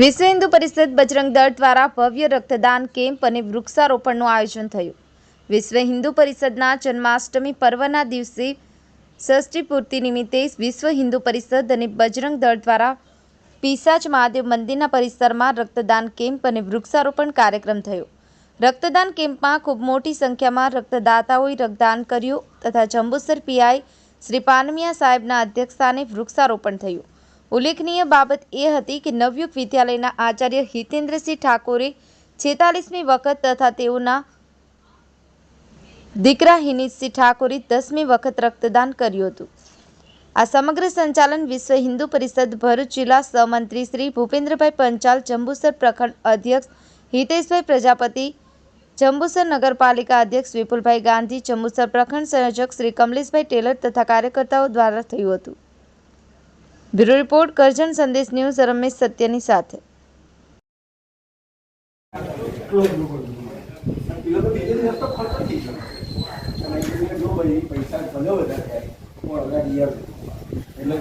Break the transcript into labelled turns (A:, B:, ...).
A: વિશ્વ હિન્દુ પરિષદ બજરંગ દળ દ્વારા ભવ્ય રક્તદાન કેમ્પ અને વૃક્ષારોપણનું આયોજન થયું. વિશ્વ હિન્દુ પરિષદના જન્માષ્ટમી પર્વના દિવસે ષષ્ઠી પૂર્તિ નિમિત્તે વિશ્વ હિન્દુ પરિષદ અને બજરંગ દળ દ્વારા પીસાચ મહાદેવ મંદિરના પરિસરમાં રક્તદાન કેમ્પ અને વૃક્ષારોપણ કાર્યક્રમ થયો. રક્તદાન કેમ્પમાં ખૂબ મોટી સંખ્યામાં રક્તદાતાઓએ રક્તદાન કર્યું તથા જંબુસર પીઆઈ શ્રી પાનમિયા સાહેબના અધ્યક્ષસ્થાને વૃક્ષારોપણ થયું. ઉલ્લેખનીય બાબત એ હતી કે નવયુગ વિદ્યાલયના આચાર્ય હિતેન્દ્રસિંહ ઠાકોરે છેતાલીસમી વખત તથા તેઓના દીકરા હિનિતસિંહ ઠાકોરે દસમી વખત રક્તદાન કર્યું હતું. આ સમગ્ર સંચાલન વિશ્વ હિન્દુ પરિષદ ભરૂચ જિલ્લા સહમંત્રી શ્રી ભૂપેન્દ્રભાઈ પંચાલ, જંબુસર પ્રખંડ અધ્યક્ષ હિતેશભાઈ પ્રજાપતિ, જંબુસર નગરપાલિકા અધ્યક્ષ વિપુલભાઈ ગાંધી, જંબુસર પ્રખંડ સંયોજક શ્રી કમલેશભાઈ ટેલર તથા કાર્યકર્તાઓ દ્વારા થયું હતું. બ્યુરો રિપોર્ટ કરજણ સંદેશ ન્યૂઝ રમેશ સત્યની સાથે
B: પેલો